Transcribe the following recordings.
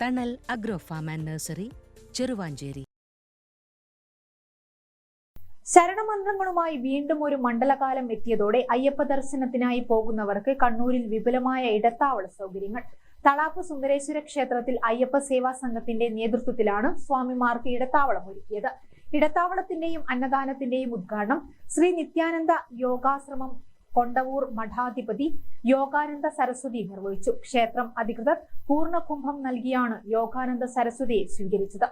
Thanal agro farm and nursery Cheruvanchery ശരണമന്ത്രങ്ങളുമായി വീണ്ടും ഒരു മണ്ഡലകാലം എത്തിയതോടെ അയ്യപ്പ ദർശനത്തിനായി പോകുന്നവർക്ക് കണ്ണൂരിൽ വിപുലമായ ഇടത്താവള സൗകര്യങ്ങൾ. തളാപ്പ് സുന്ദരേശ്വര ക്ഷേത്രത്തിൽ അയ്യപ്പ സേവാ സംഘത്തിന്റെ നേതൃത്വത്തിലാണ് സ്വാമിമാർക്ക് ഇടത്താവളം ഒരുക്കിയത്. ഇടത്താവളത്തിന്റെയും അന്നദാനത്തിന്റെയും ഉദ്ഘാടനം ശ്രീ നിത്യാനന്ദ യോഗാശ്രമം കൊണ്ടവൂർ മഠാധിപതി യോഗാനന്ദ സരസ്വതി നിർവഹിച്ചു. ക്ഷേത്രം അധികൃതർ പൂർണകുംഭം നൽകിയാണ് യോഗാനന്ദ സരസ്വതിയെ സ്വീകരിച്ചത്.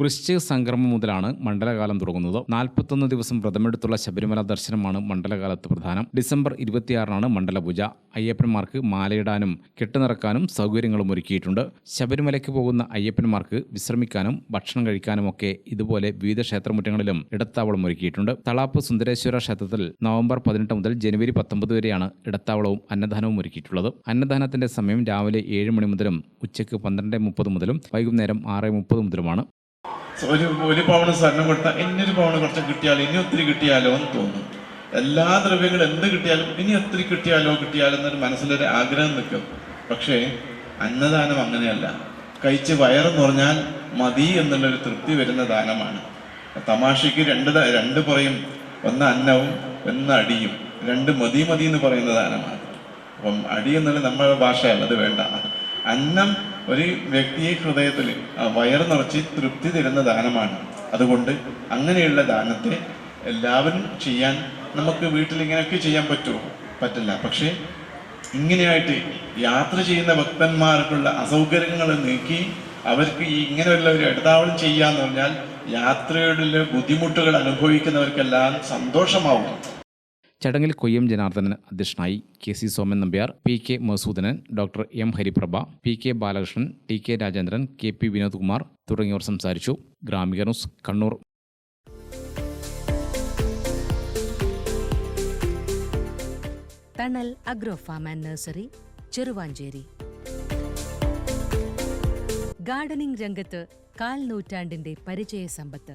വൃശ്ചിക സംക്രമം മുതലാണ് മണ്ഡലകാലം തുടങ്ങുന്നത്. നാൽപ്പത്തൊന്ന് ദിവസം വ്രതമെടുത്തുള്ള ശബരിമല ദർശനമാണ് മണ്ഡലകാലത്ത് പ്രധാനം. ഡിസംബർ ഇരുപത്തിയാറിനാണ് മണ്ഡലപൂജ. അയ്യപ്പന്മാർക്ക് മാലയിടാനും കെട്ടുനിറക്കാനും സൗകര്യങ്ങളും ഒരുക്കിയിട്ടുണ്ട്. ശബരിമലയ്ക്ക് പോകുന്ന അയ്യപ്പന്മാർക്ക് വിശ്രമിക്കാനും ഭക്ഷണം കഴിക്കാനും ഒക്കെ ഇതുപോലെ വിവിധ ക്ഷേത്രമുറ്റങ്ങളിലും ഇടത്താവളം ഒരുക്കിയിട്ടുണ്ട്. തളാപ്പ് സുന്ദരേശ്വര ക്ഷേത്രത്തിൽ നവംബർ പതിനെട്ട് മുതൽ ജനുവരി പത്തൊമ്പത് വരെയാണ് ഇടത്താവളവും അന്നദാനവും ഒരുക്കിയിട്ടുള്ളത്. അന്നദാനത്തിന്റെ സമയം രാവിലെ ഏഴ് മണി മുതലും ഉച്ചയ്ക്ക് പന്ത്രണ്ട് മുപ്പത് മുതലും വൈകുന്നേരം ആറ് മുപ്പത് മുതലുമാണ്. ഒരു ഒരു പവണ് സ്വർണം കൊടുത്താൽ ഇനിയൊരു പവണ് കുറച്ച് കിട്ടിയാലോ ഇനി ഒത്തിരി കിട്ടിയാലോ എന്ന് തോന്നും. എല്ലാ ദ്രവ്യങ്ങളും എന്ത് കിട്ടിയാലും ഇനി ഒത്തിരി കിട്ടിയാലോ കിട്ടിയാലോ എന്നൊരു മനസ്സിലൊരു ആഗ്രഹം നിൽക്കും. പക്ഷേ അന്നദാനം അങ്ങനെയല്ല. കഴിച്ച് വയറ് നിറഞ്ഞാൽ മതി എന്നുള്ളൊരു തൃപ്തി വരുന്ന ദാനമാണ്. തമാശയ്ക്ക് രണ്ട് രണ്ട് പറയും ഒന്ന് അന്നവും ഒന്ന് അടിയും. രണ്ട് മതി മതി എന്ന് പറയുന്ന ദാനമാണ്. അപ്പം അടി എന്നുള്ളത് നമ്മുടെ ഭാഷയല്ല അത് വേണ്ട. അന്നം ഒരു വ്യക്തിയെ ഹൃദയത്തിൽ വയറ് നിറച്ച് തൃപ്തി തരുന്ന ദാനമാണ്. അതുകൊണ്ട് അങ്ങനെയുള്ള ദാനത്തെ എല്ലാവരും ചെയ്യാൻ നമുക്ക് വീട്ടിൽ ഇങ്ങനെയൊക്കെ ചെയ്യാൻ പറ്റുമോ പറ്റില്ല. പക്ഷേ ഇങ്ങനെയായിട്ട് യാത്ര ചെയ്യുന്ന ഭക്തന്മാർക്കുള്ള അസൗകര്യങ്ങൾ നീക്കി അവർക്ക് ഈ ഇങ്ങനെയുള്ള ഒരു ഇടതാവളം ചെയ്യാന്ന് പറഞ്ഞാൽ യാത്രയുടെ ബുദ്ധിമുട്ടുകൾ അനുഭവിക്കുന്നവർക്കെല്ലാം സന്തോഷമാവും. ചടങ്ങിൽ കൊയ്യം ജനാർദ്ദനൻ അധ്യക്ഷനായി K C Soman Nambiar P K Masoodanan doctor M Hariprabha P K Balakrishnan T K Rajendran K P Vinod Kumar തുടങ്ങിയവർ സംസാരിച്ചു. Gramika news Kannur. Thanal agro farm and nursery Cheruvanchery. Gardening രംഗത്ത് കാൽ നൂറ്റാണ്ടിന്റെ പരിചയ സമ്പത്ത്.